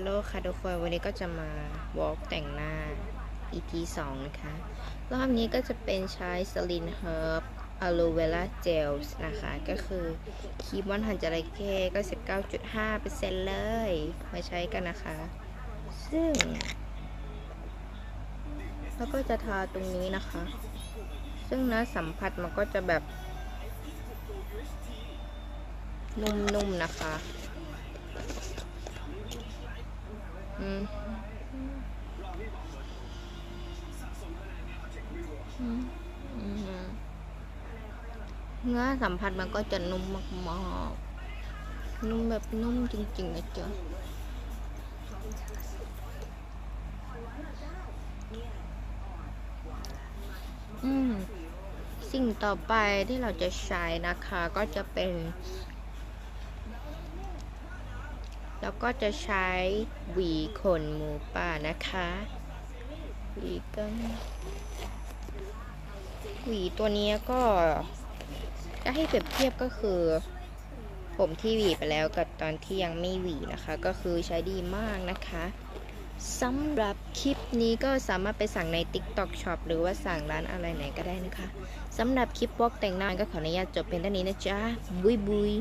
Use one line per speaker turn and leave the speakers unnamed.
ฮัลโหลค่ะทุกคนวันนี้ก็จะมาวอล์กแต่งหน้า EP 2 นะคะ รอบนี้ก็จะเป็นใช้สลินเฮิร์บอะโลเวล่าเจลส์นะคะ ก็คือครีมว่านหันจระเข้ก็19.5%เลย มาใช้กันนะคะ ซึ่ง แล้วก็จะทาตรงนี้นะคะ ซึ่งนะสัมผัสมันก็จะแบบ นุ่มๆนะคะ อืมอืมอืมเนื้อสัมผัสมันก็จะนุ่มมากๆ นุ่มแบบนุ่มจริงๆนะจ๊ะอืม สิ่งต่อไปที่เราจะใช้นะคะ ก็จะเป็น แล้วก็จะใช้หวีขนหมูป่านะคะหวีกันหวีตัวนี้ก็จะให้เปรียบเทียบก็คือ ผมที่หวีไปแล้วกับตอนที่ยังไม่หวีนะคะ ก็คือใช้ดีมากนะคะสำหรับคลิปนี้ก็สามารถไปสั่งใน TikTok Shop หรือว่าสั่งร้านอะไรไหนก็ได้นะคะสำหรับคลิปวอกแต่งหน้าก็ขออนุญาตจบเพียงเท่านี้นะจ๊ะบุยบุย